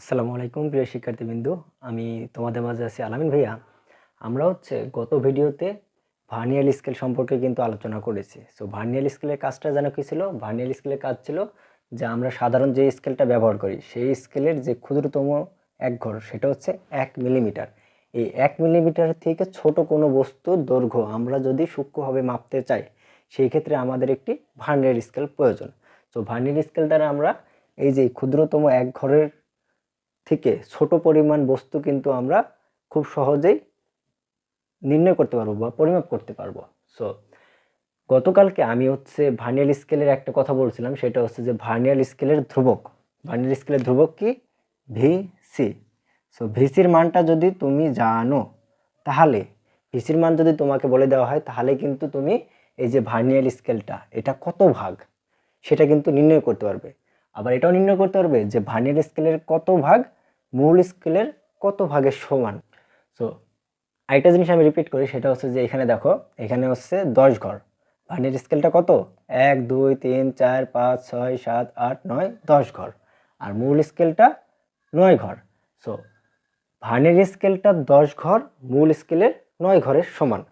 আসসালামু আলাইকুম, প্রিয় শিক্ষার্থীবৃন্দু। আমি তোমাদের মাঝে আছি আলামিন ভাইয়া। আমরা হচ্ছে গত ভিডিওতে ভার্নিয়াল স্কেল সম্পর্কে কিন্তু আলোচনা করেছি। সো ভার্নিয়াল স্কেলের কাজটা যেন কী ছিল? ভার্নিয়াল স্কেলের কাজ ছিল যে আমরা সাধারণ যে স্কেলটা ব্যবহার করি, সেই স্কেলের যে ক্ষুদ্রতম এক ঘর, সেটা হচ্ছে এক মিলিমিটার এই এক মিলিমিটার থেকে ছোট কোনো বস্তুর দৈর্ঘ্য আমরা যদি সূক্ষ্মভাবে মাপতে চাই, সেই ক্ষেত্রে আমাদের একটি ভার্নিয়াল স্কেল প্রয়োজন। সো ভার্নিয়াল স্কেল দ্বারা আমরা এই যে ক্ষুদ্রতম এক ঘরের থেকে ছোট পরিমাণ বস্তু কিন্তু আমরা খুব সহজেই নির্ণয় করতে পারব বা পরিমাপ করতে পারব। সো গতকালকে আমি হচ্ছে ভার্নিয়াল স্কেলের একটা কথা বলছিলাম, সেটা হচ্ছে যে ভার্নিয়াল স্কেলের ধ্রুবক। ভার্নিয়াল স্কেলের ধ্রুবক কি? ভি সি সো ভিসির মানটা যদি তুমি জানো, তাহলে ভিসির মান যদি তোমাকে বলে দেওয়া হয়, তাহলে কিন্তু তুমি এই যে ভার্নিয়াল স্কেলটা এটা কত ভাগ? সেটা কিন্তু নির্ণয় করতে পারবে। আবার এটাও নির্ণয় করতে পারবে যে ভার্নিয়াল স্কেলের কত ভাগ? মূল স্কেলের কত ভাগের সমান? সো আরেকটা জিনিস আমি রিপিট করি, সেটা হচ্ছে যে এখানে দেখো, এখানে হচ্ছে দশ ঘর ভার্নিয়াল স্কেলটা কত? এক, দুই, তিন, চার, পাঁচ, ছয়, সাত, আট, নয়, দশ ঘর আর মূল স্কেলটা নয় ঘর সো ভার্নিয়াল স্কেলটা দশ ঘর মূল স্কেলের নয় ঘরের সমান।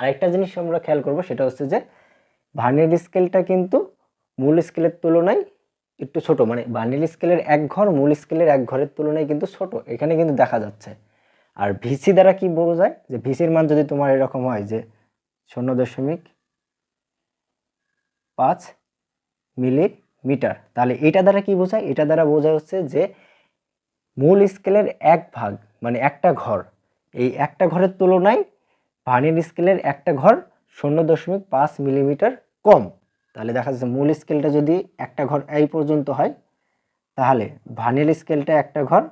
আরেকটা জিনিস আমরা খেয়াল করব, সেটা হচ্ছে যে ভার্নিয়াল স্কেলটা কিন্তু মূল স্কেলের তুলনায় একটু ছোট মানে ভার্নিয়াল স্কেলের এক ঘর, মূল স্কেলের এক ঘরের তুলনায় কিন্তু ছোট। এখানে কিন্তু দেখা যাচ্ছে। আর ভিসি দ্বারা কি বোঝায়? যে ভিসির মান যদি তোমার এরকম হয় যে শূন্য দশমিক পাঁচ মিলিমিটার, তাহলে এটা দ্বারা কি বোঝায়? এটা দ্বারা বোঝা হচ্ছে যে মূল স্কেলের এক ভাগ মানে একটা ঘর, এই একটা ঘরের তুলনায় ভার্নিয়াল স্কেলের একটা ঘর শূন্য দশমিক পাঁচ মিলিমিটার কম। তাহলে দেখা যাচ্ছে মূল স্কেলটা যদি একটা ঘর এই পর্যন্ত হয়, তাহলে ভার্নিয়াল স্কেলটা একটা ঘর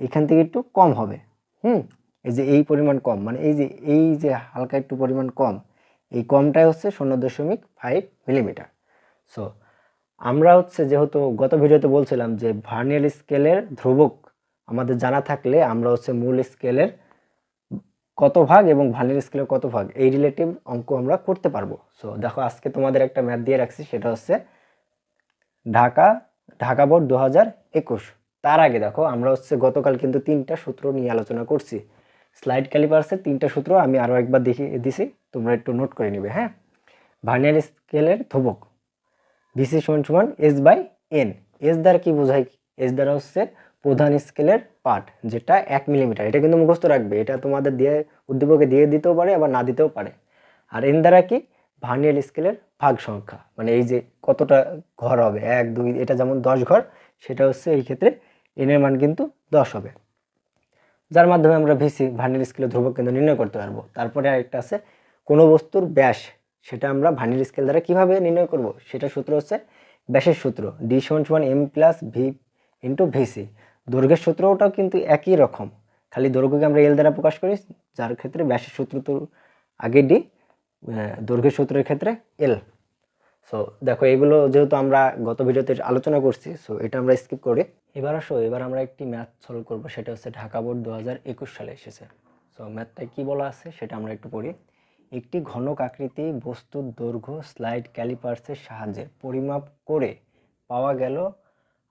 এখান থেকে একটু কম হবে। হুম? এই যে এই পরিমাণ কম মানে এই যে এই যে হালকা একটু পরিমাণ কম, এই কমটাই হচ্ছে শূন্য দশমিক ফাইভ মিলিমিটার সো আমরা হচ্ছে যেহেতু গত ভিডিওতে বলছিলাম যে ভার্নিয়াল স্কেলের ধ্রুবক আমাদের জানা থাকলে আমরা হচ্ছে মূল স্কেলের কত ভাগ এবং ভার্নিয়াল স্কেলের কত ভাগ? এই রিলেটিভ অঙ্ক আমরা করতে পারব। সো দেখো, আজকে তোমাদের একটা ম্যাথ দিয়ে রাখছি, সেটা হচ্ছে ঢাকা ঢাকা বোর্ড দু হাজার একুশ। তার আগে দেখো, আমরা হচ্ছে গতকাল কিন্তু তিনটা সূত্র নিয়ে আলোচনা করছি। স্লাইড ক্যালিপার্সের তিনটা সূত্র আমি আরও একবার দেখিয়ে দিছি, তোমরা একটু নোট করে নিবে হ্যাঁ? ভার্নিয়াল স্কেলের ধ্রুবক। ভিসি সমান সমান এস বাই এন এস দ্বারা কি বোঝায় এস দ্বারা হচ্ছে প্রধান স্কেলের পার্ট, যেটা এক মিলিমিটার এটা কিন্তু মুখস্থ রাখবে। এটা তোমাদের দিয়ে উদ্দীপকে দিয়ে দিতেও পারে, আবার না দিতেও পারে। আর এন দ্বারা কি? ভার্নিয়াল স্কেলের ভাগ সংখ্যা মানে এই যে কতটা ঘর হবে, এক, দুই, এটা যেমন দশ ঘর, সেটা হচ্ছে এই ক্ষেত্রে এনের মান কিন্তু দশ হবে। যার মাধ্যমে আমরা ভিসি ভার্নিয়াল স্কেলের ধ্রুবক কিন্তু নির্ণয় করতে পারব। তারপরে আরেকটা আছে, কোনো বস্তুর ব্যাস, সেটা আমরা ভার্নিয়াল স্কেল দ্বারা কীভাবে নির্ণয় করব? সেটা সূত্র হচ্ছে ব্যাসের সূত্র ডি সমান সমান M plus V into VC দৈর্ঘ্যের সূত্রটাও কিন্তু একই রকম। খালি দৈর্ঘ্যকে আমরা এল দ্বারা প্রকাশ করি, যার ক্ষেত্রে ব্যাসের সূত্র তো আগে ডি দৈর্ঘ্যের সূত্রের ক্ষেত্রে এল সো দেখো, এগুলো যেহেতু আমরা গত ভিডিওতে আলোচনা করছি সো এটা আমরা স্কিপ করি। এবার আসো, এবার আমরা একটি ম্যাথ সলভ করব, সেটা হচ্ছে ঢাকা বোর্ড দু হাজার একুশ সালে এসেছে। সো ম্যাথটায় কী বলা আছে, সেটা আমরা একটু পড়ি। একটি ঘনক আকৃতি বস্তুর দৈর্ঘ্য স্লাইড ক্যালিপার্সের সাহায্যে পরিমাপ করে পাওয়া গেল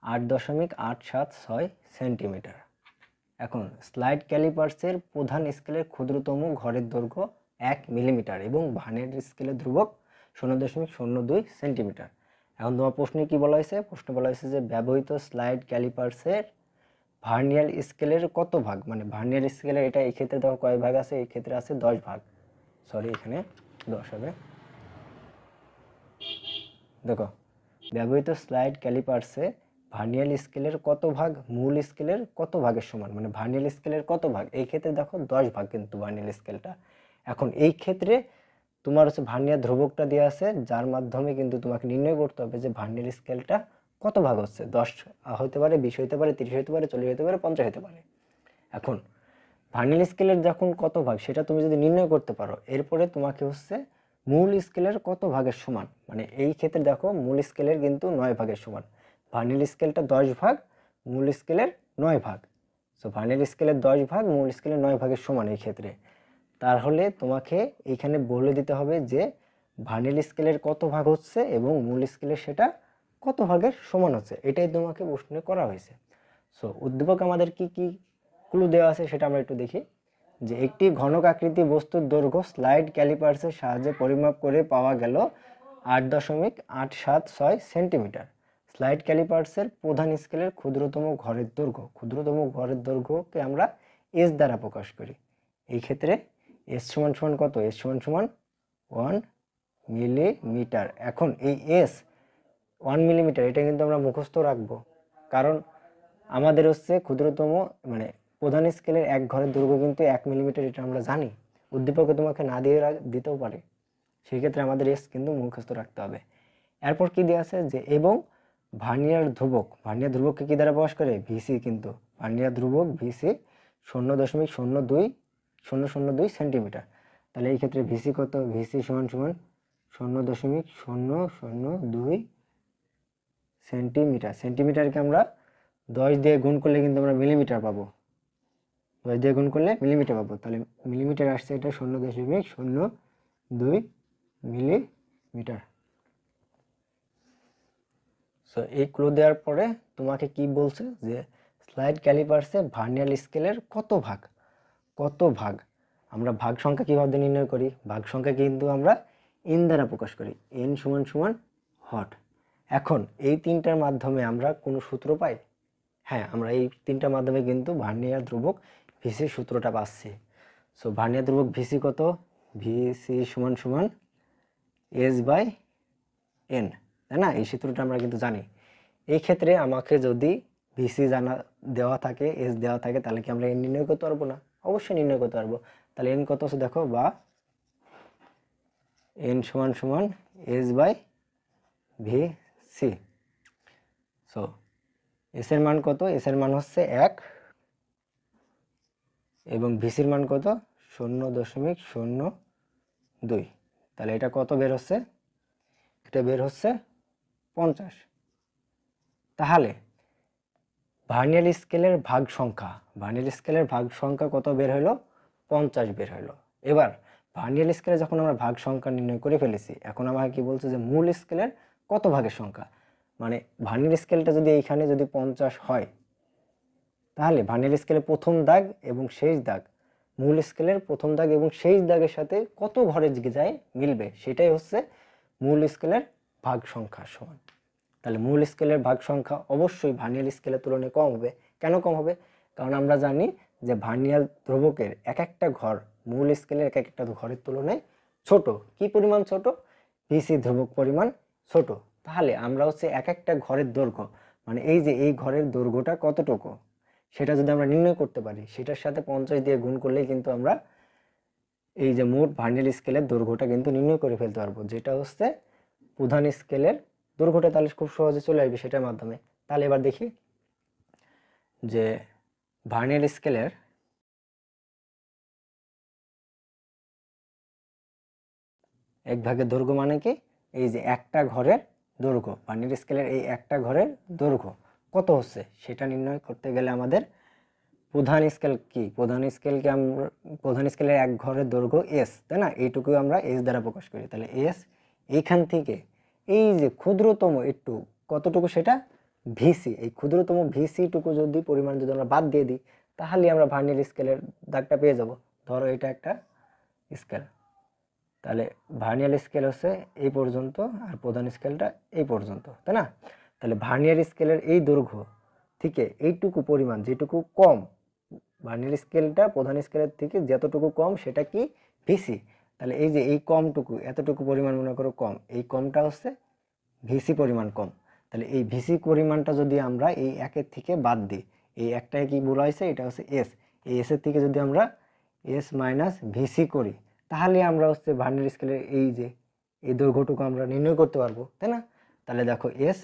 আট দশমিক আট সাত ছয় সেন্টিমিটার। এখন, স্লাইড ক্যালিপার্সের প্রধান স্কেলের ক্ষুদ্রতম ঘরের দৈর্ঘ্য এক মিলিমিটার এবং ভানের স্কেলের ধ্রুবক শূন্য দশমিক শূন্য দুই সেন্টিমিটার। এখন তোমার প্রশ্নে কি বলা হয়েছে? প্রশ্নে বলা হয়েছে যে ব্যবহৃত স্লাইড ক্যালিপার্সের ভার্নিয়াল স্কেলের কত ভাগ? মানে ভার্নিয়াল স্কেলের এটা এই ক্ষেত্রে দেখো কয় ভাগ আছে? এই ক্ষেত্রে আছে দশ ভাগ। সরি এখানে দশ হবে। দেখো, ব্যবহৃত স্লাইড ক্যালিপার্সে ভার্নিয়াল স্কেলের কত ভাগ, মূল স্কেলের কত ভাগের সমান? মানে ভার্নিয়াল স্কেলের কত ভাগ? এই ক্ষেত্রে দেখো দশ ভাগ কিন্তু ভার্নিয়াল স্কেলটা এখন এই ক্ষেত্রে তোমার হচ্ছে ভার্নিয়ার ধ্রুবকটা দেওয়া আছে, যার মাধ্যমে কিন্তু তোমাকে নির্ণয় করতে হবে যে ভার্নিয়াল স্কেলটা কত ভাগ হচ্ছে? দশ হতে পারে, বিশ হতে পারে, তিরিশ হতে পারে, চল্লিশ হতে পারে, পঞ্চাশ হতে পারে। এখন ভার্নিয়াল স্কেলের যখন কত ভাগ, সেটা তুমি যদি নির্ণয় করতে পারো, এরপরে তোমাকে হচ্ছে মূল স্কেলের কত ভাগের সমান? মানে এই ক্ষেত্রে দেখো মূল স্কেলের কিন্তু নয় ভাগের সমান। ভার্নিয়াল স্কেলটা দশ ভাগ, মূল স্কেলের নয় ভাগ। সো ভার্নিয়াল স্কেলের দশ ভাগ, মূল স্কেলের নয় ভাগের সমান এই ক্ষেত্রে। তাহলে তোমাকে এইখানে বলে দিতে হবে যে ভার্নিল স্কেলের কত ভাগ হচ্ছে এবং মূল স্কেলের সেটা কত ভাগের সমান হচ্ছে? এটাই তোমাকে প্রশ্নে করা হয়েছে। সো উদ্দীপক আমাদের কি কি ক্লু দেওয়া আছে সেটা আমরা একটু দেখি। যে একটি ঘনক আকৃতি বস্তুর দৈর্ঘ্য স্লাইড ক্যালিপার্সের সাহায্যে পরিমাপ করে পাওয়া গেল আট দশমিক আট সাত ছয় সেন্টিমিটার স্লাইড ক্যালিপার্সের প্রধান স্কেলের ক্ষুদ্রতম ঘরের দৈর্ঘ্য, ক্ষুদ্রতম ঘরের দৈর্ঘ্যকে আমরা এস দ্বারা প্রকাশ করি। এই ক্ষেত্রে এস সমান সমান কত? এস সমান সমান ওয়ান মিলিমিটার এখন এই এস ওয়ান মিলিমিটার এটা কিন্তু আমরা মুখস্থ রাখব। কারণ আমাদের হচ্ছে ক্ষুদ্রতম মানে প্রধান স্কেলের এক ঘরের দৈর্ঘ্য কিন্তু এক মিলিমিটার এটা আমরা জানি। উদ্দীপকে তোমাকে না দিয়ে দিতেও পারে। সেই ক্ষেত্রে আমাদের এস কিন্তু মুখস্থ রাখতে হবে। এরপর কি দেওয়া আছে? যে এবং ভার্নিয়ার ধ্রুবক, ভার্নিয়ার ধ্রুবককে কী দ্বারা প্রকাশ করে? ভিসি কিন্তু। ভার্নিয়ার ধ্রুবক, ভিসি, শূন্য দশমিক শূন্য দুই, শূন্য শূন্য দুই সেন্টিমিটার। তাহলে এই ক্ষেত্রে ভিসি কত? ভিসি সমান সমান শূন্য দশমিক শূন্য শূন্য দুই সেন্টিমিটার। সেন্টিমিটারকে আমরা দশ দিয়ে গুণ করলে কিন্তু আমরা মিলিমিটার পাবো। দশ দিয়ে গুণ করলে মিলিমিটার পাবো। তাহলে মিলিমিটার আসছে এটা শূন্য দশমিক শূন্য দুই মিলিমিটার। সো এই ক্লু দেওয়ার পরে তোমাকে কি বলছে যে স্লাইড ক্যালিপার্সে ভার্নিয়াল স্কেলের কত ভাগ? কত ভাগ? আমরা ভাগ সংখ্যা কীভাবে নির্ণয় করি? ভাগ সংখ্যা কিন্তু আমরা এন দ্বারা প্রকাশ করি। এন সমান সমান হট। এখন এই তিনটার মাধ্যমে আমরা কোনো সূত্র পাই? হ্যাঁ আমরা এই তিনটার মাধ্যমে কিন্তু ভার্নিয়ার ধ্রুবক ভিসি সূত্রটা পাচ্ছি। সো ভার্নিয়ার ধ্রুবক ভিসি কত? ভিসি সমান সমান এস বাই এন তাই না? এই সূত্রটা আমরা কিন্তু জানি। এই ক্ষেত্রে আমাকে যদি ভিসি জানা দেওয়া থাকে এস দেওয়া থাকে, তাহলে কি আমরা এন নির্ণয় করতে পারব না? অবশ্যই নির্ণয় করতে পারব। তাহলে এন কত আছে দেখো? বা এন সমান সমান S by V C so S এর মান কত? এস এর মান হচ্ছে এক এবং ভিসির মান কত? শূন্য দশমিক শূন্য দুই। তাহলে এটা কত বের হচ্ছে? এটা বের হচ্ছে পঞ্চাশ। তাহলে ভার্নিয়াল স্কেলের ভাগ সংখ্যা ভার্নিয়াল স্কেলের ভাগ সংখ্যা কত বের হলো? পঞ্চাশ বের হলো। এবার ভার্নিয়াল স্কেলে যখন আমরা ভাগ সংখ্যা নির্ণয় করে ফেলেছি, এখন আমাকে কি বলছে যে মূল স্কেলের কত ভাগের সংখ্যা? মানে ভার্নিয়াল স্কেলটা যদি এইখানে যদি পঞ্চাশ হয়, তাহলে ভার্নিয়াল স্কেলের প্রথম দাগ এবং শেষ দাগ, মূল স্কেলের প্রথম দাগ এবং শেষ দাগের সাথে কত ঘরে যায় মিলবে? সেটাই হচ্ছে মূল স্কেলের ভাগ সংখ্যা সমান। তাহলে মূল স্কেলের ভাগ সংখ্যা অবশ্যই ভার্নিয়াল স্কেলের তুলনায় কম হবে। কেন কম হবে? কারণ আমরা জানি যে ভার্নিয়াল ধ্রুবকের এক একটা ঘর মূল স্কেলের এক একটা ঘরের তুলনায় ছোট। কি পরিমাণ ছোট? ভিসি ধ্রুবক পরিমাণ ছোট। তাহলে আমরা হচ্ছে এক একটা ঘরের দৈর্ঘ্য মানে এই যে এই ঘরের দৈর্ঘ্যটা কতটুকু? সেটা যদি আমরা নির্ণয় করতে পারি, সেটার সাথে পঞ্চাশ দিয়ে গুণ করলেই কিন্তু আমরা এই যে মোট ভার্নিয়াল স্কেলের দৈর্ঘ্যটা কিন্তু নির্ণয় করে ফেলতে পারব, যেটা হচ্ছে প্রধান স্কেলের দৈর্ঘ্যটা তাহলে খুব সহজে চলে আসবে সেটার মাধ্যমে। তাহলে এবার দেখি যে ভার্নিয়াল স্কেলের এক ভাগের দৈর্ঘ্য মানে কি? এই যে একটা ঘরের দৈর্ঘ্য ভার্নিয়াল স্কেলের এই একটা ঘরের দৈর্ঘ্য কত হচ্ছে? সেটা নির্ণয় করতে গেলে আমাদের প্রধান স্কেল কি? প্রধান স্কেলকে আমরা, প্রধান স্কেলের এক ঘরের দৈর্ঘ্য এস তাই না? এইটুকু আমরা এস দ্বারা প্রকাশ করি। তাহলে এস এইখান থেকে এই যে ক্ষুদ্রতম একটু, কতটুকু সেটা? ভিসি এই ক্ষুদ্রতম ভিসিটুকু যদি পরিমাণ যদি আমরা বাদ দিয়ে দিই, তাহলে আমরা ভার্নিয়াল স্কেলের দাগটা পেয়ে যাব। ধরো এটা একটা স্কেল তাহলে ভার্নিয়াল স্কেল হচ্ছে এই পর্যন্ত আর প্রধান স্কেলটা এই পর্যন্ত, তাই না? তাহলে ভার্নিয়ার স্কেলের এই দৈর্ঘ্য থেকে এইটুকু পরিমাণ যেটুকু কম ভার্নিয়ার স্কেলটা প্রধান স্কেলের থেকে যতটুকু কম সেটা কি? ভিসি তাহলে এই যে এই কমটুকু, এতটুকু পরিমাণ মনে করো কম, এই কমটা হচ্ছে ভিসি পরিমাণ কম। তাহলে এই ভিসি পরিমাণটা যদি আমরা এই একের থেকে বাদ দিই, এই একটায় কি বলা হয়েছে? এটা হচ্ছে এস। এই এসের থেকে যদি আমরা এস মাইনাস ভিসি করি, তাহলে আমরা হচ্ছে ভার্নিয়ার স্কেলের এই যে, এই দৈর্ঘ্যটুকু আমরা নির্ণয় করতে পারব, তাই না? তাহলে দেখো এস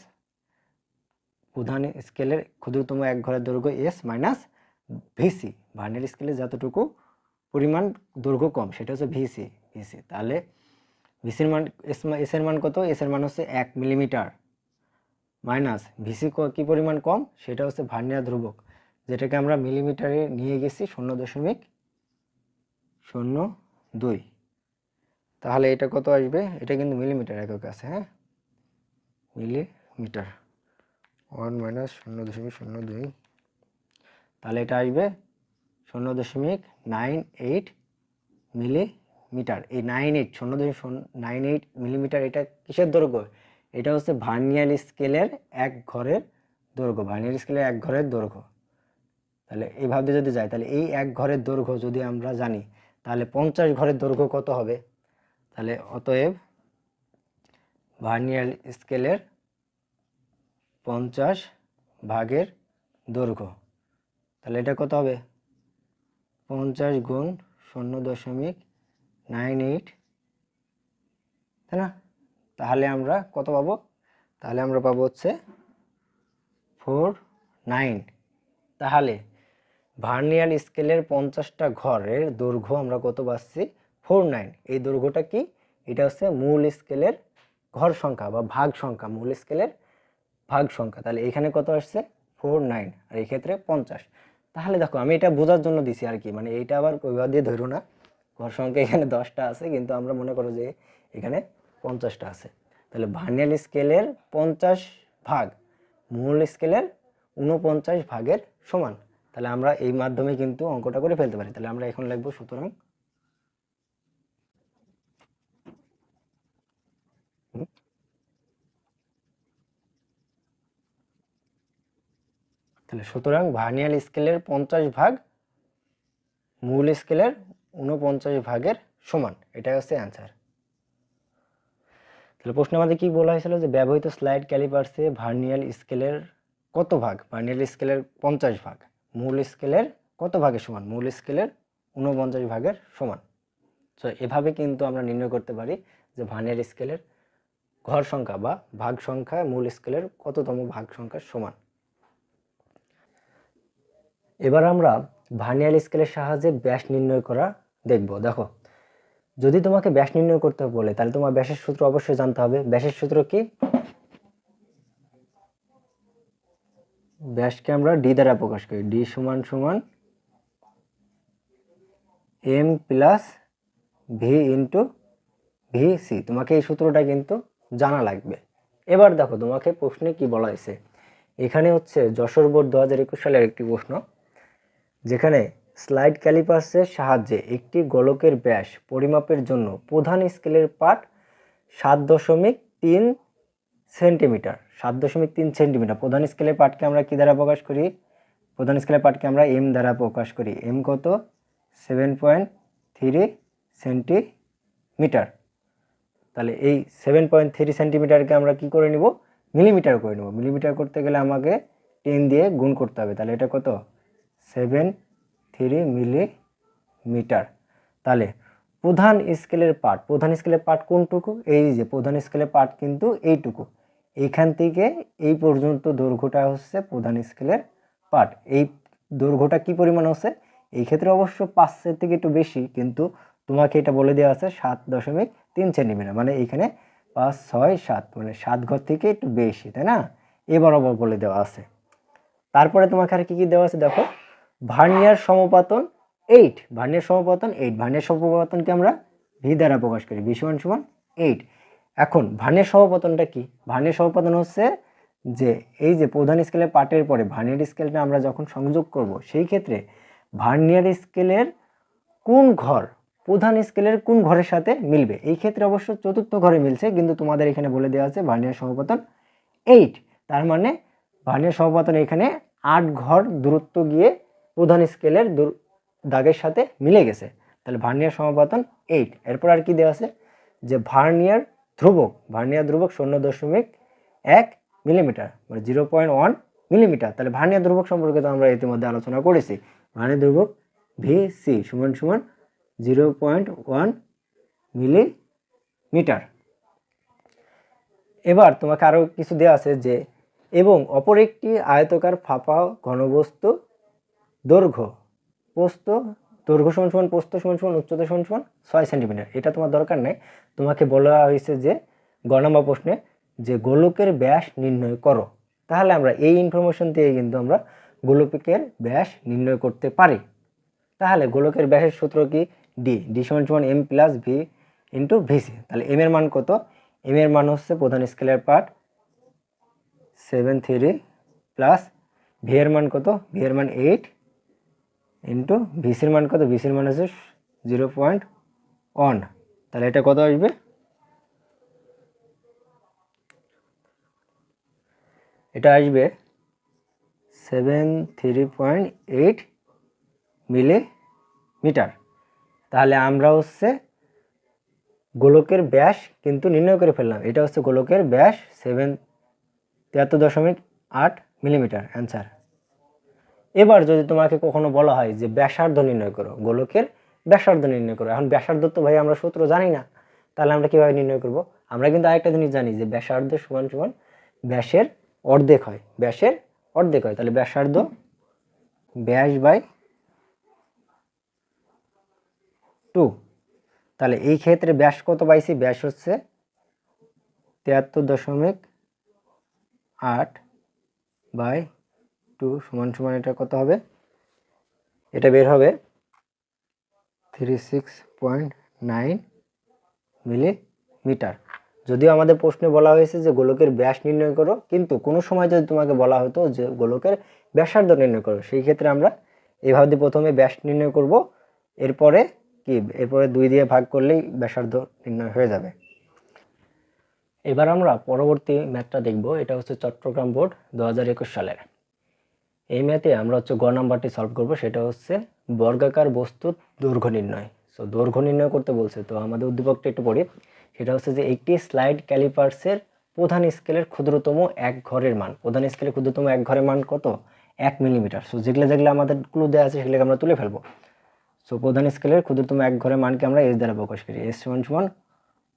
প্রধান স্কেলের ক্ষুদ্রতম এক ঘরের দৈর্ঘ্য এস মাইনাস ভিসি। ভার্নিয়ার স্কেলের যতটুকু পরিমাণ দৈর্ঘ্য কম, সেটা হচ্ছে ভিসি ভিসি তাহলে ভিসির মান এস এর মান কত? এস এর মান হচ্ছে এক মিলিমিটার মাইনাস ভিসি কি পরিমাণ কম? সেটা হচ্ছে ভার্নিয়ার ধ্রুবক, যেটাকে আমরা মিলিমিটারে নিয়ে গেছি শূন্য দশমিক শূন্য দুই। তাহলে এটা কত আসবে? এটা কিন্তু মিলিমিটার একক আছে হ্যাঁ? মিলিমিটার ওয়ান মাইনাস শূন্য দশমিক শূন্য দুই। তাহলে এটা আসবে শূন্য দশমিক নাইন এইট মিলিমিটার। এই নাইন এইট, শূন্য দশমিক নাইন এইট মিলিমিটার, এটা কিসের দৈর্ঘ্য? এটা হচ্ছে ভার্নিয়াল স্কেলের এক ঘরের দৈর্ঘ্য ভার্নিয়াল স্কেলের এক ঘরের দৈর্ঘ্য। তাহলে এইভাবে যদি যাই তাহলে এই এক ঘরের দৈর্ঘ্য যদি আমরা জানি, তাহলে পঞ্চাশ ঘরের দৈর্ঘ্য কত হবে? তাহলে অতএব ভার্নিয়াল স্কেলের পঞ্চাশ ভাগের দৈর্ঘ্য, তাহলে এটা কত হবে? পঞ্চাশ গুণ শূন্য দশমিক নাইন এইট। তাই না? তাহলে আমরা কত পাবো? তাহলে আমরা পাবো হচ্ছে ফোর নাইন। তাহলে ভার্নিয়াল স্কেলের পঞ্চাশটা ঘরের দৈর্ঘ্য আমরা কত পাচ্ছি? Four nine. এই দৈর্ঘ্যটা কি? এটা হচ্ছে মূল স্কেলের ঘর সংখ্যা বা ভাগ সংখ্যা, মূল স্কেলের ভাগ সংখ্যা। তাহলে এখানে কত আসছে? Four nine. আর এই ক্ষেত্রে পঞ্চাশ। তাহলে দেখো, আমি এটা বোঝার জন্য দিছি আর কি। মানে এইটা আবার ওইভাবে দিয়ে ধরো না। ঘর সংখ্যা এখানে দশটা আছে, কিন্তু আমরা মনে করো যে এখানে পঞ্চাশটা আছে। তাহলে ভার্নিয়াল স্কেলের পঞ্চাশ ভাগ, মূল স্কেলের উনপঞ্চাশ ভাগের সমান। তাহলে আমরা এই মাধ্যমে কিন্তু অঙ্কটা করে ফেলতে পারি। তাহলে আমরা এখন লিখব সুতরাং তাহলে সুতরাং ভার্নিয়াল স্কেলের পঞ্চাশ ভাগ, মূল স্কেলের উনপঞ্চাশ ভাগের সমান। এটাই হচ্ছে অ্যান্সার তাহলে প্রশ্ন আমাদের কি বলা হয়েছিল যে ব্যবহৃত স্লাইড ক্যালিপার্সে ভার্নিয়াল স্কেলের কত ভাগ? ভার্নিয়াল স্কেলের পঞ্চাশ ভাগ, মূল স্কেলের কত ভাগের সমান? মূল স্কেলের উনপঞ্চাশ ভাগের সমান। তো এভাবে কিন্তু আমরা নির্ণয় করতে পারি যে ভার্নিয়াল স্কেলের ঘর সংখ্যা বা ভাগ সংখ্যা মূল স্কেলের কততম ভাগ সংখ্যার সমান। এবার আমরা ভার্নিয়াল স্কেলের সাহায্যে ব্যাস নির্ণয় করা দেখব। দেখো, যদি তোমাকে ব্যাস নির্ণয় করতে বলে, তাহলে তোমার ব্যাসের সূত্র অবশ্যই জানতে হবে। ব্যাসের সূত্র কি? ব্যাসকে আমরা ডি দ্বারা প্রকাশ করি। ডি সমান সমান M plus V into V C তোমাকে এই সূত্রটা কিন্তু জানা লাগবে। এবার দেখো, তোমাকে প্রশ্নে কি বলা হয়েছে? এখানে হচ্ছে যশোর বোর্ড দু হাজার একুশ সালের একটি প্রশ্ন। যেখানে স্লাইড ক্যালিপার্সের সাহায্যে একটি গোলকের ব্যাস পরিমাপের জন্য প্রধান স্কেলের পাঠ সাত দশমিক তিন সেন্টিমিটার। সাত দশমিক তিন সেন্টিমিটার। প্রধান স্কেলের পাঠকে আমরা কী দ্বারা প্রকাশ করি? প্রধান স্কেলের পাঠকে আমরা এম দ্বারা প্রকাশ করি। এম কত? Seven point three centimetre. তাহলে এই সেভেন পয়েন্ট থ্রি সেন্টিমিটারকে আমরা কি করে নিব? মিলিমিটার করে নেব। মিলিমিটার করতে গেলে আমাকে টেন দিয়ে গুণ করতে হবে। তাহলে এটা কত? Seven three millimetre. তাহলে প্রধান স্কেলের পার্ট প্রধান স্কেলের পার্ট কোনটুকু? এই যে প্রধান স্কেলের পার্ট কিন্তু এইটুকু। এইখান থেকে এই পর্যন্ত দৈর্ঘ্যটা হচ্ছে প্রধান স্কেলের পার্ট এই দৈর্ঘ্যটা কি পরিমাণ হচ্ছে? এই ক্ষেত্রে অবশ্য পাঁচের থেকে একটু বেশি, কিন্তু তোমাকে এটা বলে দেওয়া আছে সাত দশমিক তিন সেন্টিমিটার মানে এইখানে পাঁচ, ছয়, সাত মানে সাত ঘর থেকে একটু বেশি, তাই না? এবার আবার বলে দেওয়া আছে। তারপরে তোমাকে আর কী কী দেওয়া আছে দেখো? ভার্নিয়ার সমপাতন এইট ভার্নিয়ার সমপাতন এইট ভার্নিয়ার সমপাতনকে আমরা ভি দ্বারা প্রকাশ করি। ভি সমান সমান এইট এখন ভার্নিয়ার সমপাতনটা কি? ভার্নিয়ার সমপাতন হচ্ছে যে এই যে প্রধান স্কেলের পার্টের পরে ভার্নিয়ার স্কেলটা আমরা যখন সংযোগ করব, সেই ক্ষেত্রে ভার্নিয়ার স্কেলের কোন ঘর, প্রধান স্কেলের কোন ঘরের সাথে মিলবে? এই ক্ষেত্রে অবশ্য চতুর্থ ঘরে মিলছে, কিন্তু তোমাদের এখানে বলে দেওয়া আছে ভার্নিয়ার সমপাতন এইট তার মানে ভার্নিয়ার সমপাতন এখানে আট ঘর দূরত্ব গিয়ে প্রধান স্কেলের দাগের সাথে মিলে গেছে। তাহলে ভার্নিয়ার সমাপাতন এইট এরপর আর কি দেওয়া আছে? যে ভার্নিয়ার ধ্রুবক ভার্নিয়ার ধ্রুবক শূন্য দশমিক এক মিলিমিটার মানে জিরো পয়েন্ট ওয়ান মিলিমিটার। তাহলে ভার্নিয়ার ধ্রুবক সম্পর্কে তো আমরা ইতিমধ্যে আলোচনা করেছি। ভার্নিয়ার ধ্রুবক ভি সি সমান সমান জিরো পয়েন্ট ওয়ান মিলিমিটার। এবার তোমাকে আরও কিছু দেওয়া আছে যে, এবং অপর একটি আয়তকার ফাঁপা ঘনবস্তু দৈর্ঘ্য পোস্ত দৈর্ঘ্য সমান সমান পোস্ত সমান সমান, উচ্চতা সমান সমান ছয় সেন্টিমিটার। এটা তোমার দরকার নেই। তোমাকে বলা হয়েছে যে গণনা প্রশ্নে যে গোলকের ব্যাস নির্ণয় করো। তাহলে আমরা এই ইনফরমেশন দিয়ে কিন্তু আমরা গোলকের ব্যাস নির্ণয় করতে পারি। তাহলে গোলকের ব্যাসের সূত্র কি? ডি ডি সমান সমান M plus V into VC তাহলে এম এর মান কত? এম এর মান হচ্ছে প্রধান স্কেলের part seven three plus V এর মান কত? ভি এর মান এইট ইন্টু ভিসির মান কত? ভিসির মান হচ্ছে জিরো পয়েন্ট ওয়ান। তাহলে এটা কত আসবে? এটা আসবে seven three point eight millimetre. তাহলে আমরা হচ্ছে গোলকের ব্যাস কিন্তু নির্ণয় করে ফেললাম। এটা হচ্ছে গোলকের ব্যাস সেভেন তিয়াত্তর দশমিক আট মিলিমিটার অ্যান্সার। এবার যদি তোমাকে কখনো বলা হয় যে ব্যাসার্ধ নির্ণয় করো, গোলকের ব্যাসার্ধ নির্ণয় করো, এখন ব্যাসার্ধ তো ভাই আমরা সূত্র জানি না, তাহলে আমরা কীভাবে নির্ণয় করব? আমরা কিন্তু আরেকটা জিনিস জানি যে ব্যাসার্ধ সমান সমান ব্যাসের অর্ধেক হয়, ব্যাসের অর্ধেক হয়, তাহলে ব্যাসার্ধ ব্যাস বাই টু, তাহলে এই ক্ষেত্রে ব্যাস কত পাইছি? ব্যাস হচ্ছে তিয়াত্তর দশমিক আট বাই টু সমান সমান এটা কত হবে? এটা বের হবে three six point nine millimetre যদিও আমাদের প্রশ্নে বলা হয়েছে যে গোলকের ব্যাস নির্ণয় করো, কিন্তু কোনো সময় যদি তোমাকে বলা হতো যে গোলকের ব্যাসার্ধ নির্ণয় করো, সেই ক্ষেত্রে আমরা এইভাবে দিয়ে প্রথমে ব্যাস নির্ণয় করব, এরপরে কি? এরপরে দুই দিয়ে ভাগ করলেই ব্যাসার্ধ নির্ণয় হয়ে যাবে। এবার আমরা পরবর্তী ম্যাথটা দেখব, এটা হচ্ছে চট্টগ্রাম বোর্ড দু হাজার একুশ সালের। এই ম্যাথে আমরা হচ্ছে গ নাম্বারটি সলভ করব, সেটা হচ্ছে বর্গাকার বস্তুর দৈর্ঘ্য নির্ণয়। সো দৈর্ঘ্য নির্ণয় করতে বলছে, তো আমাদের উদ্দীপকটা একটু পড়ি। সেটা হচ্ছে যে একটি স্লাইড ক্যালিপার্সের প্রধান স্কেলের ক্ষুদ্রতম এক ঘরের মান। প্রধান স্কেলের ক্ষুদ্রতম এক ঘরের মান কত? এক মিলিমিটার সো যেগুলো যেগুলো আমাদের ক্লু দেওয়া আছে, সেগুলোকে আমরা তুলে ফেলব। সো প্রধান স্কেলের ক্ষুদ্রতম এক ঘরের মানকে আমরা এস দ্বারা প্রকাশ করি। এস সমান সমান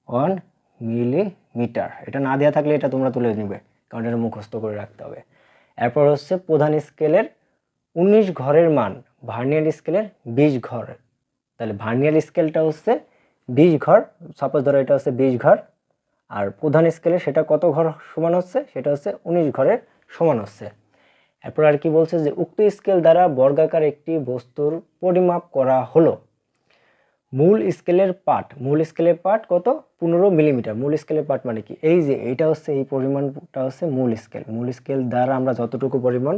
ওয়ান মিলিমিটার এটা না দেওয়া থাকলে এটা তোমরা তুলে নিবে, কারণ এটা মুখস্থ করে রাখতে হবে। এরপর হচ্ছে প্রধান স্কেলের উনিশ ঘরের মান ভার্নিয়ার স্কেলের বিশ ঘর। তাহলে ভার্নিয়ার স্কেলটা হচ্ছে বিশ ঘর সাপোজ ধরো এটা হচ্ছে বিশ ঘর, আর প্রধান স্কেলে সেটা কত ঘর সমান হচ্ছে? সেটা হচ্ছে উনিশ ঘরের সমান হচ্ছে। এরপর আর কি বলছে যে উক্ত স্কেল দ্বারা বর্গাকার একটি বস্তুর পরিমাপ করা হলো। মূল স্কেলের পাট মূল স্কেলের পাট কত? পনেরো মিলিমিটার। মূল স্কেলের পাট মানে কি? এই যে এইটা হচ্ছে, এই পরিমাণটা হচ্ছে মূল স্কেল। মূল স্কেল দ্বারা আমরা যতটুকু পরিমাণ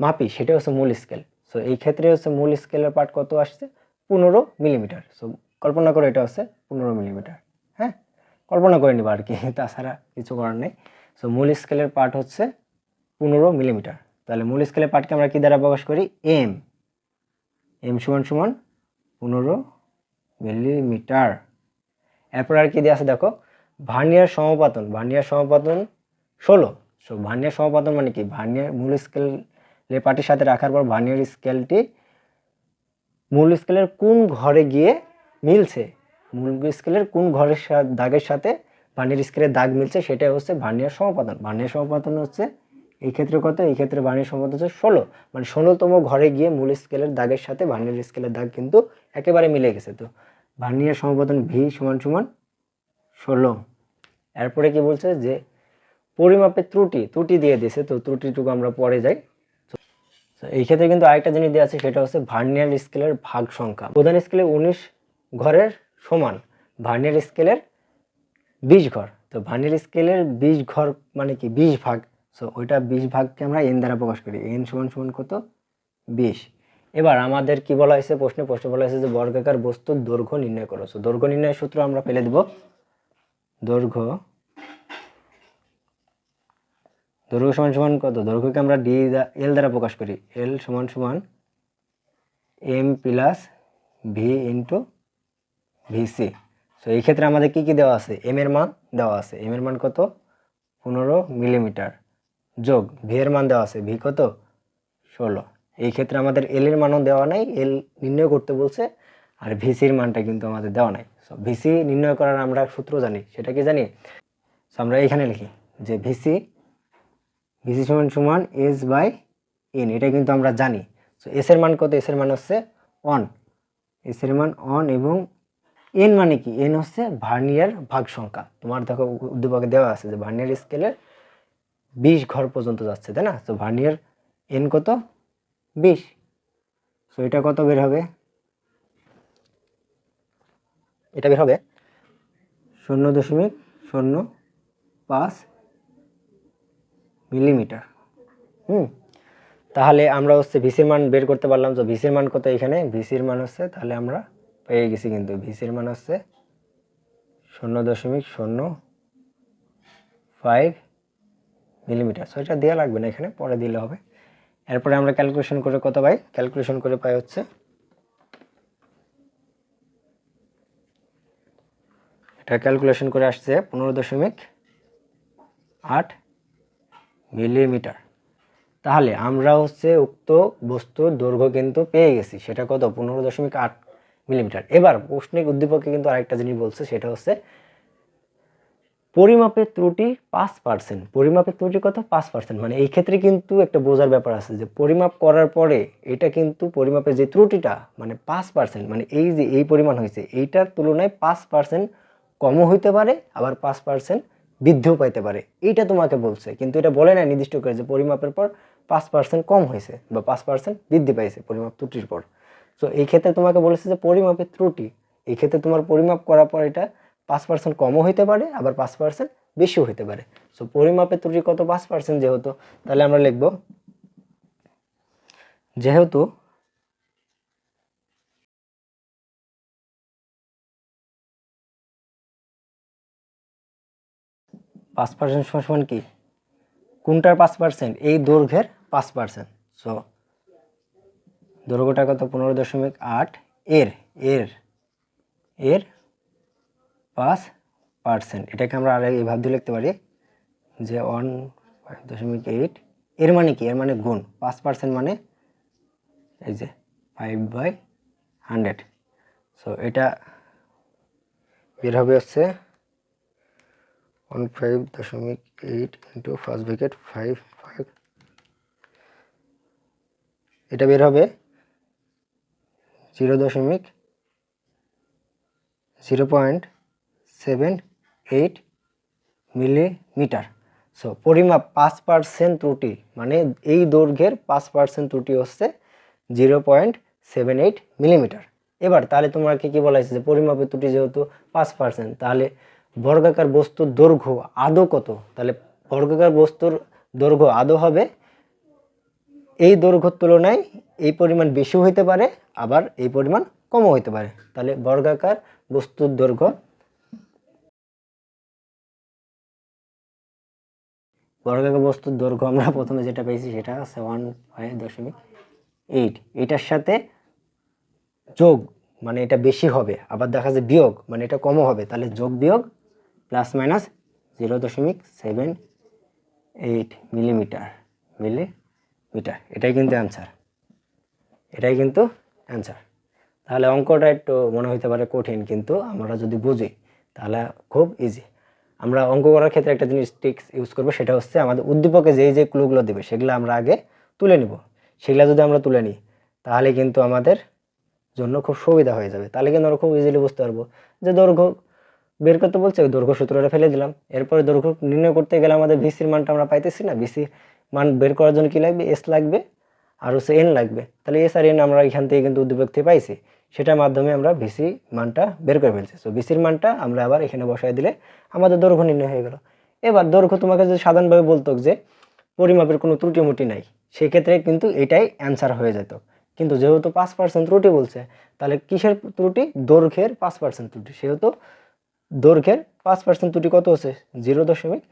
মাপি, সেটা হচ্ছে মূল স্কেল। সো এই ক্ষেত্রে হচ্ছে মূল স্কেলের পাট কত আসছে? পনেরো মিলিমিটার। সো কল্পনা করে এটা হচ্ছে পনেরো মিলিমিটার। হ্যাঁ? কল্পনা করে নিবা আর কি, তাছাড়া কিছু করার নেই। সো মূল স্কেলের পার্ট হচ্ছে পনেরো মিলিমিটার। তাহলে মূল স্কেলের পার্টকে আমরা কী দ্বারা প্রকাশ করি? এম এম সমান সমান পনেরো মিলিমিটার। এরপর আর কি দিয়ে আছে দেখো? ভার্নিয়ার সমাপাতন। ভার্নিয়ার সমাপাতন ষোলো। সো ভার্নিয়ার সমাপাতন মানে কি? ভার্নিয়ার মূল স্কেলের পার্টির সাথে রাখার পর ভার্নিয়ার স্কেলটি মূল স্কেলের কোন ঘরে গিয়ে মিলছে? মূল স্কেলের কোন ঘরের দাগের সাথে ভার্নিয়ার স্কেলের দাগ মিলছে? সেটাই হচ্ছে ভার্নিয়ার সমাপাতন। ভার্নিয়ার সমাপাতন হচ্ছে এই ক্ষেত্রে কত? এই ক্ষেত্রে ভার্নিয়ার সমাপাতন হচ্ছে ষোলো। মানে ষোলোতম ঘরে গিয়ে মূল স্কেলের দাগের সাথে ভার্নিয়ার স্কেলের দাগ কিন্তু একেবারে মিলে গেছে। তো ভার্নিয়ার সমাপাতন ভি সমান সমান ষোলো। এরপরে কি বলছে যে পরিমাপের ত্রুটি ত্রুটি দিয়ে দিয়েছে, তো ত্রুটিটুকু আমরা পরে যাই। তো এই ক্ষেত্রে কিন্তু আরেকটা জিনিস দেওয়া আছে, সেটা হচ্ছে ভার্নিয়ার স্কেলের ভাগ সংখ্যা। প্রধান স্কেলে উনিশ ঘরের সমান, ভার্নিয়ার স্কেলের বিশ ঘর। তো ভার্নিয়ার স্কেলের বিশ ঘর মানে কি? বিশ ভাগ। সো ওইটা বিশ ভাগকে আমরা এন দ্বারা প্রকাশ করি। এন সমান সমান কত? বিশ। এবার আমাদের কি বলা হয়েছে? প্রশ্নে প্রশ্ন বলা হয়েছে যে বর্গাকার বস্তুর দৈর্ঘ্য নির্ণয় করো। সো দৈর্ঘ্য নির্ণয়ের সূত্র আমরা ফেলে দেব। দৈর্ঘ্য দৈর্ঘ্য সমান সমান কত? দৈর্ঘ্যকে আমরা ডি এল দ্বারা প্রকাশ করি। এল সমান সমান M plus V into VC so এই ক্ষেত্রে আমাদের কি কি দেওয়া আছে? এম এর মান দেওয়া আছে। এম এর মান কত? পনেরো মিলিমিটার যোগ ভি এর মান দেওয়া আছে। ভি কত? ষোলো। এই ক্ষেত্রে আমাদের এল এর মানও দেওয়া নাই এল নির্ণয় করতে বলছে, আর ভিসির মানটা কিন্তু আমাদের দেওয়া নাই। সো ভিসি নির্ণয় করার আমরা সূত্র জানি, সেটা কি জানি? সো আমরা এখানে লিখি যে ভিসি ভিসি সমান সমান এস বাই এন এটা কিন্তু আমরা জানি। সো এস এর মান কত? এস এর মান হচ্ছে অন এস এর মান অন এবং এন মানে কি? এন হচ্ছে ভার্নিয়ার ভাগ সংখ্যা তোমার দেখো উদ্দীপকে দেওয়া আছে যে ভার্নিয়ার স্কেলের বিশ ঘর পর্যন্ত যাচ্ছে, তাই না? তো ভার্নিয়ার এন কত? বিশ। সো এটা কত বের হবে? এটা বের হবে শূন্য দশমিক শূন্য পাঁচ মিলিমিটার। হুম। তাহলে আমরা হচ্ছে ভিসির মান বের করতে পারলাম। তো ভিসির মান কত এখানে? ভিসির মান হচ্ছে, তাহলে আমরা পেয়ে গেছি কিন্তু। ভিসির মান হচ্ছে শূন্য দশমিক শূন্য ফাইভ মিলিমিটার। সো এটা দেওয়া লাগবে না এখানে, পরে দিলে হবে। এরপরে আমরা ক্যালকুলেশন করে কত পাই? ক্যালকুলেশন করে পাই হচ্ছে এটা ক্যালকুলেশন করে আসছে পনেরো দশমিক আট মিলিমিটার। তাহলে আমরা হচ্ছে উক্ত বস্তুর দৈর্ঘ্য কিন্তু পেয়ে গেছি, সেটা কত? পনেরো দশমিক আট মিলিমিটার। এবার প্রশ্নিক উদ্দীপকে কিন্তু আরেকটা জিনিস বলছে, সেটা হচ্ছে পরিমাপের ত্রুটি পাঁচ পার্সেন্ট পরিমাপের ত্রুটি কত পাঁচ পার্সেন্ট মানে এই ক্ষেত্রে কিন্তু একটা বোঝার ব্যাপার আছে যে পরিমাপ করার পরে এটা কিন্তু পরিমাপের যে ত্রুটিটা মানে পাঁচ পার্সেন্ট মানে এই যে এই পরিমাণ হয়েছে, এইটার তুলনায় পাঁচ পার্সেন্ট কমও হইতে পারে, আবার পাঁচ পার্সেন্ট বৃদ্ধিও পাইতে পারে। এইটা তোমাকে বলছে, কিন্তু এটা বলে না নির্দিষ্ট করে যে পরিমাপের পর পাঁচ পার্সেন্ট কম হয়েছে বা পাঁচ পার্সেন্ট বৃদ্ধি পাইছে পরিমাপ ত্রুটির পর। সো এই ক্ষেত্রে তোমাকে বলেছে যে পরিমাপের ত্রুটি, এই ক্ষেত্রে তোমার পরিমাপ করার পর এটা পাঁচ পার্সেন্ট কমও হইতে পারে, আবার পাঁচ পার্সেন্ট বেশিও হইতে পারে। সো পরিমাপের ত্রুটি কত? পাঁচ পার্সেন্ট যেহেতু, তাহলে আমরা লিখব, যেহেতু পাঁচ পার্সেন্ট সমান কি? কোনটার পাঁচ পার্সেন্ট এই দৈর্ঘ্যের পাঁচ পার্সেন্ট সো দৈর্ঘ্যটা কত? পনেরো দশমিক আট। এর এর এর পাঁচ পার্সেন্ট। এটাকে আমরা আর এইভাবে দিয়ে লিখতে পারি যে ওয়ান দশমিক এইট। এর মানে কি? এর মানে গুণ। পাঁচ পার্সেন্ট মানে এই যে ফাইভ বাই হান্ড্রেড। সো এটা বের হবে হচ্ছে ওয়ান ফাইভ দশমিক eight into first bracket five five এটা বের হবে জিরো দশমিক zero point seven eight millimetre so পরিমাপ পাঁচ পার্সেন্ট ত্রুটি মানে এই দৈর্ঘ্যের পাঁচ পার্সেন্ট ত্রুটি হচ্ছে zero point seven eight millimetre এবার তাহলে তোমাকে কি বলা হয়েছে যে পরিমাপের ত্রুটি যেহেতু পাঁচ পার্সেন্ট তাহলে বর্গাকার বস্তুর দৈর্ঘ্য আদৌ কত? তাহলে বর্গাকার বস্তুর দৈর্ঘ্য আদৌ হবে এই দৈর্ঘ্যর তুলনায় এই পরিমাণ বেশি হইতে পারে, আবার এই পরিমাণ কমও হইতে পারে। তাহলে বর্গাকার বস্তুর দৈর্ঘ্য বর্গাকার বস্তুর দৈর্ঘ্য আমরা প্রথমে যেটা পেয়েছি সেটা ওয়ান ফাইভ দশমিক এইট এটার সাথে যোগ মানে এটা বেশি হবে, আবার দেখা যায় বিয়োগ মানে এটা কমও হবে, তাহলে যোগ বিয়োগ প্লাস মাইনাস জিরো দশমিক সেভেন এইট মিলিমিটার মিলিমিটার এটাই কিন্তু অ্যান্সার এটাই কিন্তু অ্যান্সার তাহলে অঙ্কটা একটু মনে হইতে পারে কঠিন, কিন্তু আমরা যদি বুঝি, তাহলে খুব ইজি আমরা অঙ্ক করার ক্ষেত্রে একটা জিনিস টিক্স ইউজ করব, সেটা হচ্ছে আমাদের উদ্দীপকে যেই যে ক্লুগুলো দেবে, সেগুলো আমরা আগে তুলে নিব। সেগুলো যদি আমরা তুলে নিই, তাহলে কিন্তু আমাদের জন্য খুব সুবিধা হয়ে যাবে। তাহলে কিন্তু আমরা খুব ইজিলি বুঝতে পারব যে দৈর্ঘ্য, বের করতে বলছে দৈর্ঘ্য সূত্রটা ফেলে দিলাম। এরপরে দৈর্ঘ্য নির্ণয় করতে গেলে আমাদের ভিসির মানটা আমরা পাইতেছি না। ভিসি মান বের করার জন্য কী লাগবে? এস লাগবে, আর হচ্ছে এন লাগবে। তাহলে এস আর এন আমরা এখান থেকে কিন্তু উদ্দীপক থেকে পাইছি। সেটার মাধ্যমে আমরা ভিসি মানটা বের করে ফেলছি। সো ভিসির মানটা আমরা আবার এখানে বসায় দিলে আমাদের দৈর্ঘ্য নির্ণয় হয়ে গেল। এবার দৈর্ঘ্য তোমাকে যদি সাধারণভাবে বলতো যে পরিমাপের কোনো ত্রুটি মুটি নাই, সেক্ষেত্রে কিন্তু এটাই অ্যান্সার হয়ে যেত। কিন্তু যেহেতু পাঁচ পার্সেন্ট ত্রুটি বলছে, তাহলে কিসের ত্রুটি? দৈর্ঘ্যের পাঁচ পার্সেন্ট ত্রুটি। সেহেতু দৈর্ঘ্যের পাঁচ পার্সেন্ট ত্রুটি কত হচ্ছে? জিরো দশমিক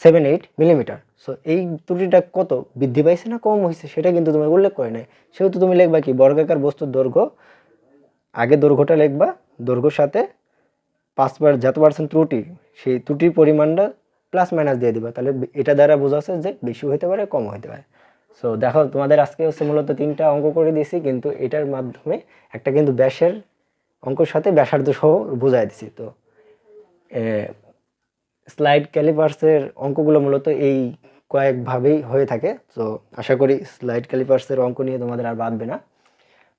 সেভেন এইট মিলিমিটার সো এই ত্রুটিটা কত? বৃদ্ধি পাইছে না কম হয়েছে সেটা কিন্তু তুমি উল্লেখ করে নাই। সেহেতু তুমি লিখবা কি? বর্গাকার বস্তুর দৈর্ঘ্য। আগে দৈর্ঘ্যটা লিখবা। দৈর্ঘ্যর সাথে পাঁচ বার যত পার্সেন্ট ত্রুটি, সেই ত্রুটির পরিমাণটা প্লাস মাইনাস দিয়ে দিবা। তাহলে এটা দ্বারা বোঝাচ্ছে যে বেশি হতে পারে, কম হতে পারে। সো দেখো, তোমাদের আজকে হচ্ছে মূলত তিনটা অঙ্ক করে দিয়েছি, কিন্তু এটার মাধ্যমে একটা কিন্তু ব্যাসের অঙ্কর সাথে ব্যাসার্ধ সহ বোঝাই দিছি। তো স্লাইড ক্যালিপার্সের অঙ্কগুলো মূলত এই কয়েকভাবেই হয়ে থাকে। তো আশা করি স্লাইড ক্যালিপার্সের অঙ্ক নিয়ে তোমাদের আর বাঁধবে না।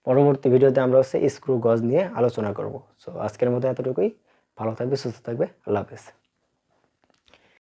পরবর্তী ভিডিওতে আমরা হচ্ছে স্ক্রু গজ নিয়ে আলোচনা করব। তো আজকের মতো এতটুকুই। ভালো থাকবে, সুস্থ থাকবে। আল্লাহ হাফেজ।